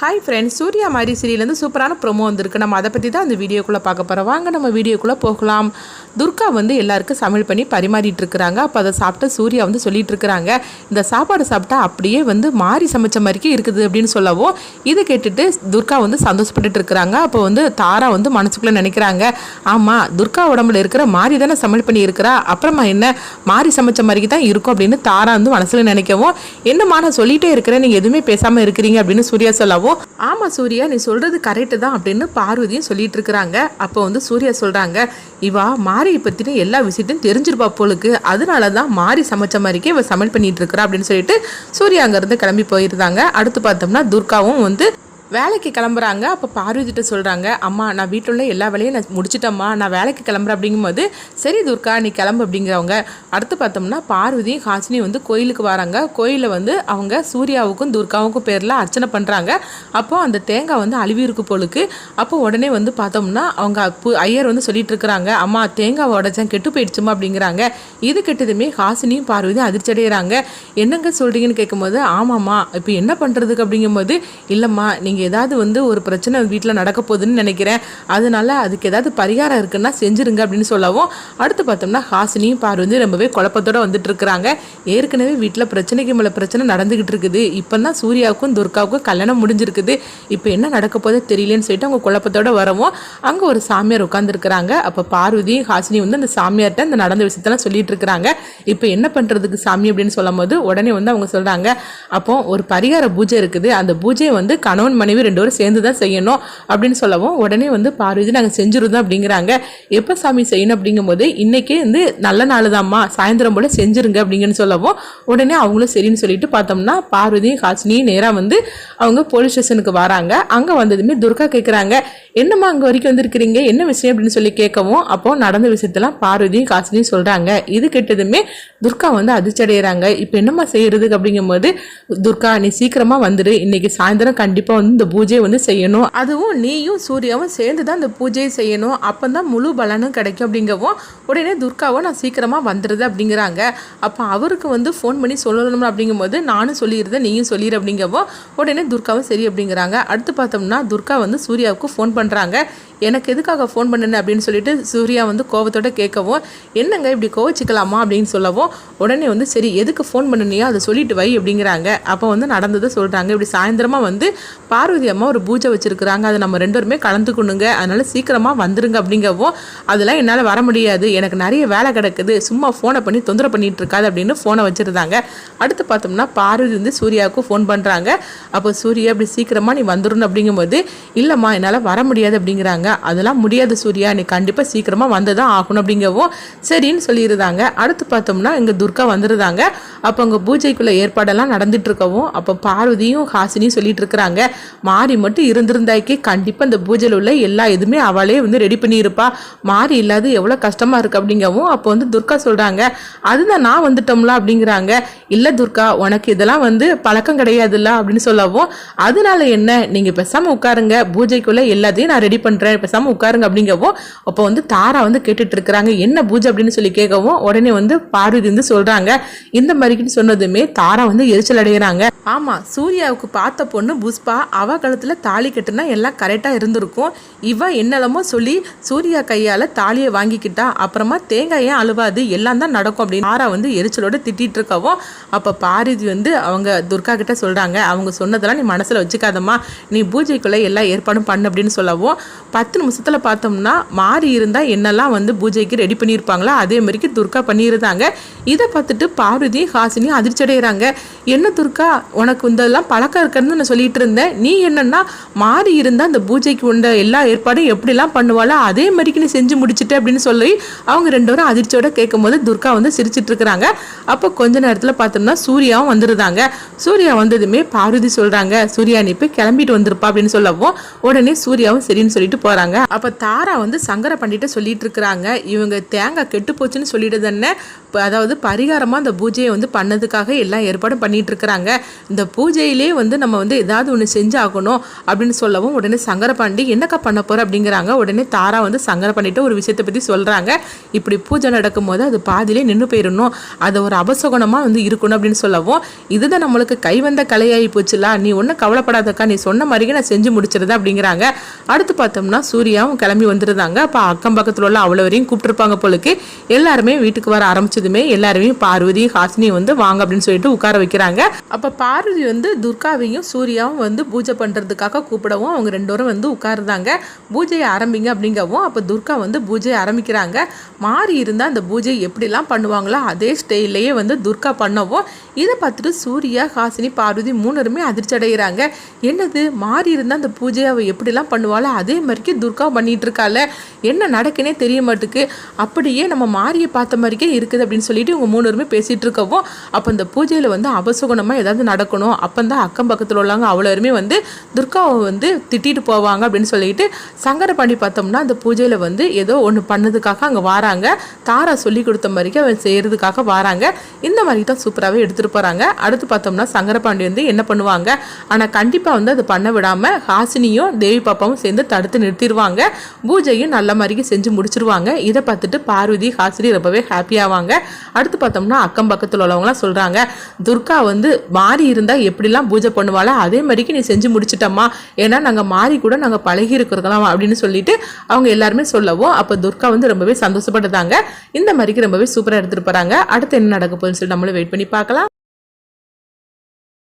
Hi friends Surya மாதிரி சீரியலேருந்து சூப்பரான promo வந்திருக்கு. நம்ம அதை பற்றி தான் அந்த வீடியோக்குள்ளே பார்க்க போகிறோம் வாங்க நம்ம வீடியோக்குள்ளே போகலாம். துர்கா வந்து எல்லாருக்கும் சமையல் பண்ணி பரிமாறிட்டு இருக்கிறாங்க. அப்போ அதை சாப்பிட்டு சூர்யா வந்து சொல்லிட்டு இருக்கிறாங்க. இந்த சாப்பாடு சாப்பிட்டா அப்படியே வந்து மாறி சமைச்ச மாதிரிக்கே இருக்குது அப்படின்னு சொல்லவும் இதை கேட்டுட்டு துர்கா வந்து சந்தோஷப்பட்டுட்டு இருக்கிறாங்க. அப்போ வந்து தாரா வந்து மனசுக்குள்ளே நினைக்கிறாங்க. ஆமாம் துர்கா உடம்புல இருக்கிற மாறி தானே சமையல் பண்ணி இருக்கிறா அப்புறமா என்ன? மாறி சமைச்ச மாதிரி தான் இருக்கும் அப்படின்னு தாரா வந்து மனசில் நினைக்கவும் என்னம்மா நான் சொல்லிகிட்டே இருக்கிறேன் நீங்கள் எதுவுமே பேசாமல் இருக்கிறீங்க அப்படின்னு சூர்யா சொல்லவும் ஆமாம் சூர்யா நீ சொல்கிறது கரெக்டு தான் அப்படின்னு பார்வதியும் சொல்லிட்டு இருக்கிறாங்க அப்போ வந்து சூர்யா சொல்கிறாங்க இவா மாரியை பற்றின எல்லா விஷயத்தையும் தெரிஞ்சிருப்பா போலுக்கு. அதனால தான் மாறி சமைச்ச மாதிரிக்கே இவ சமையல் பண்ணிட்டு இருக்கிறா அப்படின்னு சொல்லிட்டு சூர்யா அங்கேருந்து கிளம்பி போயிருந்தாங்க. அடுத்து பார்த்தோம்னா துர்காவும் வந்து வேலைக்கு கிளம்புறாங்க. அப்போ பார்வதிட்ட சொல்கிறாங்க அம்மா நான் வீட்டில் உள்ள எல்லா வேலையும் நான் முடிச்சிட்டம்மா. நான் வேலைக்கு கிளம்புறேன். அப்படிங்கும்போது சரி துர்கா நீ கிளம்பு அப்படிங்கிறவங்க அடுத்து பார்த்தோம்னா பார்வதியும் ஹாசினியும் வந்து கோயிலுக்கு வராங்க. கோயிலில் வந்து அவங்க சூர்யாவுக்கும் துர்காவுக்கும் பேரில் அர்ச்சனை பண்ணுறாங்க அப்போ அந்த தேங்காய் வந்து அழுவிருக்கு போலுக்கு. அப்போ உடனே வந்து பார்த்தோம்னா அவங்க அப்போ ஐயர் வந்து சொல்லிட்டு இருக்கிறாங்க அம்மா தேங்காய் உடச்சேன் கெட்டு போயிடுச்சுமா அப்படிங்கிறாங்க. இது கெட்டதுமே ஹாசினியும் பார்வதியும் அதிர்ச்சி அடைகிறாங்க என்னங்க சொல்கிறீங்கன்னு கேட்கும்போது ஆமாம்மா இப்போ என்ன பண்ணுறதுக்கு அப்படிங்கும்போது இல்லைம்மா நீங்கள் ஏதாவது வந்து ஒரு பிரச்சனை வீட்டில் நடக்க போகுதுன்னு நினைக்கிறேன். அதனால அதுக்கு ஏதாவது பரிகாரம் இருக்குன்னா செஞ்சுருங்க அப்படின்னு சொல்லவும் அடுத்து பார்த்தோம்னா ஹாசினியும் பார்வதி ரொம்பவே குழப்பத்தோடு வந்துட்டு இருக்கிறாங்க. ஏற்கனவே வீட்டில் பிரச்சனைக்கு மேலே பிரச்சனை நடந்துக்கிட்டு இருக்குது. இப்போ தான் சூர்யாவுக்கும் துர்காவுக்கும் கல்யாணம் முடிஞ்சிருக்குது. இப்போ என்ன நடக்க போதே தெரியலன்னு சொல்லிட்டு அவங்க குழப்பத்தோட வரவும் அங்கே ஒரு சாமியார் உட்காந்துருக்குறாங்க அப்போ பார்வதி ஹாசினி வந்து அந்த சாமியார்கிட்ட அந்த நடந்த விஷயத்தெல்லாம் சொல்லிட்டு இருக்கிறாங்க. இப்போ என்ன பண்ணுறதுக்கு சாமி அப்படின்னு சொல்லும் போது உடனே வந்து அவங்க சொல்கிறாங்க அப்போ ஒரு பரிகார பூஜை இருக்குது. அந்த பூஜையை வந்து கணவன் மனைவி ரெண்டு பேரும் சேர்ந்து தான் செய்யணும் அப்படின்னு சொல்லவும் உடனே வந்து பார்வதி நாங்கள் செஞ்சுருந்தோம் அப்படிங்கிறாங்க. எப்போ சாமி செய்யணும் அப்படிங்கும்போது இன்றைக்கே வந்து நல்ல நாள் தான்மா சாயந்தரம் போல் செஞ்சுருங்க அப்படிங்கன்னு சொல்லவும் உடனே அவங்களும் சரின்னு சொல்லிட்டு பார்த்தோம்னா பார்வதியும் காசினியும் நேராக வந்து அவங்க போலீஸ் ஸ்டேஷனுக்கு வராங்க. அங்கே வந்ததுமே துர்கா கேட்குறாங்க என்னம்மா அங்கே வரைக்கும் வந்திருக்கிறீங்க? என்ன விஷயம்? அப்படின்னு சொல்லி கேட்கவும் அப்போ நடந்த விஷயத்தெல்லாம் பார்வதியும் காசினியும் சொல்கிறாங்க இது கெட்டதுமே துர்கா வந்து அதிர்ச்சி அடைகிறாங்க இப்போ என்னம்மா செய்யறதுக்கு? அப்படிங்கும்போது துர்கா நீ சீக்கிரமாக வந்துடு இன்னைக்கு சாயந்தரம் கண்டிப்பாக வந்து இந்த பூஜையை வந்து செய்யணும். அதுவும் நீயும் சூர்யாவும் சேர்ந்து தான் இந்த பூஜையை செய்யணும். அப்போ தான் முழு பலனும் கிடைக்கும் அப்படிங்கவும் உடனே துர்காவும் நான் சீக்கிரமாக வந்துடுது அப்படிங்கிறாங்க. அப்போ அவருக்கு வந்து ஃபோன் பண்ணி சொல்லணும் அப்படிங்கும்போது நானும் சொல்லிடுறேன் நீயும் சொல்லிடு அப்படிங்கவும் உடனே துர்காவும் சரி அப்படிங்கிறாங்க. அடுத்து பார்த்தோம்னா துர்கா வந்து சூர்யாவுக்கு ஃபோன் பண்ணுறாங்க எனக்கு எதுக்காக ஃபோன் பண்ணுன அப்படின்னு சொல்லிட்டு சூர்யா வந்து கோவத்தோட கேட்கவும் என்னங்க இப்படி கோவச்சிக்கலாமா அப்படின்னு சொல்லவும் உடனே வந்து சரி எதுக்கு ஃபோன் பண்ணுனியோ அதை சொல்லிட்டு வை அப்படிங்கிறாங்க. அப்போ வந்து நடந்ததை சொல்கிறாங்க இப்படி சாயந்தரமாக வந்து பா பார்வதி அம்மா ஒரு பூஜை வச்சுருக்குறாங்க. அதை நம்ம ரெண்டு பேருமே கலந்துக்கணுங்க. அதனால் சீக்கிரமாக வந்துருங்க அப்படிங்கவும் அதெல்லாம் என்னால் வர முடியாது. எனக்கு நிறைய வேலை கிடக்குது. சும்மா ஃபோனை பண்ணி தொந்தரவு பண்ணிட்டு இருக்காது அப்படின்னு ஃபோனை வச்சுருந்தாங்க. அடுத்து பார்த்தோம்னா பார்வதி வந்து சூர்யாவுக்கும் ஃபோன் பண்ணுறாங்க அப்போ சூர்யா அப்படி சீக்கிரமாக நீ வந்துடணும் அப்படிங்கும்போது இல்லைம்மா என்னால் வர முடியாது அப்படிங்கிறாங்க. அதெல்லாம் முடியாது சூர்யா. நீ கண்டிப்பாக சீக்கிரமாக வந்து தான் ஆகணும் அப்படிங்கவும் சரின்னு சொல்லியிருந்தாங்க. அடுத்து பார்த்தோம்னா இங்கே துர்கா வந்துருந்தாங்க. அப்போ அங்கே பூஜைக்குள்ள ஏற்பாடெல்லாம் நடந்துட்டு இருக்கவும் அப்போ பார்வதியும் ஹாசினியும் சொல்லிட்டு இருக்கிறாங்க. மாறி மட்டும் இருந்திருந்தாக்கி கண்டிப்பாக இந்த பூஜையில் உள்ள எல்லா இதுவுமே அவளே வந்து ரெடி பண்ணியிருப்பா. மாறி இல்லாத எவ்வளோ கஷ்டமாக இருக்குது அப்படிங்கவும் அப்போ வந்து துர்கா சொல்கிறாங்க அதுதான் நான் வந்துட்டோம்ல அப்படிங்கிறாங்க. இல்லை துர்கா உனக்கு இதெல்லாம் வந்து பழக்கம் கிடையாதுல்ல அப்படின்னு சொல்லவும் அதனால என்ன? நீங்கள் பேசாமல் உட்காருங்க. பூஜைக்குள்ளே எல்லாத்தையும் நான் ரெடி பண்ணுறேன் பேசாமல் உட்காருங்க அப்படிங்கவும் அப்போ வந்து தாரா வந்து கேட்டுட்டு இருக்கிறாங்க. என்ன பூஜை அப்படின்னு சொல்லி கேட்கவும் உடனே வந்து பார்வதி வந்து சொல்கிறாங்க இந்த மாதிரிக்குன்னு சொன்னதுமே தாரா வந்து எரிச்சல் அடைகிறாங்க ஆமாம் சூர்யாவுக்கு பார்த்த பொண்ணு புஷ்பா அவ கழுத்தில் தாலி கட்டுனா எல்லாம் கரெக்டாக இருந்திருக்கும். இவ என்னெல்லாமோ சொல்லி சூர்யா கையால் தாலியை வாங்கிக்கிட்டா அப்புறமா தேங்காய் ஏன் அழுவாது எல்லாம் தான் நடக்கும் அப்படின்னு ஆரா வந்து எரிச்சலோட திட்டிட்டு இருக்கவும் அப்போ பாரதி வந்து அவங்க துர்கா கிட்ட சொல்கிறாங்க அவங்க சொன்னதெல்லாம் நீ மனசில் வச்சுக்காதம்மா நீ பூஜைக்குள்ளே எல்லா ஏற்பாடும் பண்ணு அப்படின்னு சொல்லவும் பத்து நிமிஷத்தில் பார்த்தோம்னா மாறி இருந்தால் என்னெல்லாம் வந்து பூஜைக்கு ரெடி பண்ணியிருப்பாங்களோ அதே மாதிரிக்கு துர்கா பண்ணியிருந்தாங்க. இதை பார்த்துட்டு பார்வதியும் ஹாசினியும் அதிர்ச்சி அடைகிறாங்க என்ன துர்கா உனக்கு இதெல்லாம் பழக்கம் இருக்கிறதுன்னு நான் சொல்லிட்டு இருந்தேன். நீ என்னன்னா மாறி இருந்தால் அந்த பூஜைக்கு உண்ட எல்லா ஏற்பாடும் எப்படிலாம் பண்ணுவாளோ அதே மாதிரிக்கு நீ செஞ்சு முடிச்சுட்டு அப்படின்னு சொல்லி அவங்க ரெண்டு பேரும் அதிர்ச்சியோட கேட்கும் போது துர்கா வந்து சிரிச்சிட்டு இருக்கிறாங்க. அப்போ கொஞ்ச நேரத்தில் பார்த்தோம்னா சூர்யாவும் வந்துருந்தாங்க சூர்யா வந்ததுமே பார்வதி சொல்றாங்க சூர்யா நீ போய் கிளம்பிட்டு வந்திருப்பா அப்படின்னு சொல்லவும் உடனே சூர்யாவும் சரின்னு சொல்லிட்டு போறாங்க. அப்போ தாரா வந்து சங்கர பண்ணிட்டு சொல்லிட்டு இருக்கிறாங்க இவங்க தேங்காய் கெட்டு போச்சுன்னு சொல்லிட்டு தானே அதாவது பரிகாரமாக அந்த பூஜையை வந்து பண்ணதுக்காக எல்லாம் ஏற்பாடும் பண்ணிகிட்ருக்கிறாங்க இந்த பூஜையிலே வந்து நம்ம வந்து ஏதாவது ஒன்று செஞ்சாகணும் அப்படின்னு சொல்லவும் உடனே சங்கரபாண்டி என்னக்கா பண்ண போகிற அப்படிங்கிறாங்க. உடனே தாரா வந்து சங்கரபாண்டிகிட்ட ஒரு விஷயத்தை பற்றி சொல்கிறாங்க இப்படி பூஜை நடக்கும்போது அது பாதியிலே நின்று போயிடணும் அது ஒரு அபசகுணமாக வந்து இருக்கணும் அப்படின்னு சொல்லவும் இதுதான் நம்மளுக்கு கைவந்த கலையாகி போச்சுலா. நீ ஒன்றும் கவலைப்படாதக்கா. நீ சொன்ன மாதிரியே நான் செஞ்சு முடிச்சிருது? அப்படிங்கிறாங்க. அடுத்து பார்த்தோம்னா சூர்யாவும் கிளம்பி வந்துருந்தாங்க. அப்போ அக்கம் பக்கத்தில் உள்ள அவ்வளோ வரையும் கூப்பிட்டுருப்பாங்க போலுக்கு. எல்லாருமே வீட்டுக்கு வர ஆரம்பிச்சதுமே எல்லாருமே பார்வதி ஹாசினி வந்து வாங்க அப்படின்னு சொல்லிட்டு உட்கார வைக்கிறாங்க. அப்போ பார்வதி வந்து துர்காவையும் சூர்யாவும் வந்து பூஜை பண்ணுறதுக்காக கூப்பிடவும் அவங்க ரெண்டு பேரும் வந்து உட்காருந்தாங்க. பூஜையை ஆரம்பிங்க அப்படிங்கவும் அப்போ துர்கா வந்து பூஜையை ஆரம்பிக்கிறாங்க. மாறி இருந்தால் அந்த பூஜை எப்படிலாம் பண்ணுவாங்களோ அதே ஸ்டைல்லையே வந்து துர்கா பண்ணவும் இதை பார்த்துட்டு சூர்யா ஹாசினி பார்வதி மூணருமே அதிர்ச்சி அடைகிறாங்க. என்னது? மாறி இருந்தால் அந்த பூஜையை அவள் எப்படிலாம் பண்ணுவாளோ அதே மாதிரிக்கு துர்கா பண்ணிட்டு இருக்காள. என்ன நடக்குன்னே தெரிய மாட்டுக்கு. அப்படியே நம்ம மாறியை பார்த்த மாதிரிக்கே இருக்குது அப்படின்னு சொல்லிட்டு இவங்க மூணுருமே பேசிகிட்டு இருக்கவும் அப்போ இந்த பூஜையில் வந்து அபசுகுணமாக ஏதாவது நடக்கணும். அப்போ தான் அக்கம் பக்கத்தில் உள்ளவங்க அவ்வளோருமே வந்து துர்காவை வந்து திட்டிட்டு போவாங்க அப்படின்னு சொல்லிட்டு சங்கரபாண்டி பார்த்தோம்னா அந்த பூஜையில் வந்து ஏதோ ஒன்று பண்ணதுக்காக அங்கே வாராங்க. தாரா சொல்லி கொடுத்த மாதிரிக்கு அவன் செய்கிறதுக்காக வாராங்க. இந்த மாதிரி தான் சூப்பராகவே எடுத்துகிட்டு போகிறாங்க அடுத்து பார்த்தோம்னா சங்கரபாண்டி வந்து என்ன பண்ணுவாங்க? ஆனால் கண்டிப்பாக வந்து அது பண்ண விடாமல் ஹாசினியும் தேவி பாப்பாவும் சேர்ந்து தடுத்து நிறுத்திடுவாங்க பூஜையும் நல்ல மாதிரிக்கு செஞ்சு முடிச்சிருவாங்க. இதை பார்த்துட்டு பார்வதி ஹாசினி ரொம்பவே ஹாப்பியாவாங்க அடுத்து பார்த்தோம்னா அக்கம் பக்கத்தில் உள்ளவங்களாம் சொல்கிறாங்க துர்கா வந்து மாறி இருந்தால் எப்படிலாம் பூஜை பண்ணுவாளோ அதே மாதிரிக்கு நீ செஞ்சு முடிச்சிட்டம்மா. ஏன்னா நாங்கள் மாறி கூட நாங்கள் பழகி இருக்கிறதெல்லாம் அப்படின்னு சொல்லிட்டு அவங்க எல்லாருமே சொல்லவும் அப்போ துர்கா வந்து ரொம்பவே சந்தோஷப்பட்டுதாங்க. இந்த மாதிரிக்கு ரொம்பவே சூப்பராக எடுத்துகிட்டு போகிறாங்க அடுத்து என்ன நடக்க போகுதுன்னு சொல்லி நம்மளும் வெயிட் பண்ணி பார்க்கலாம்.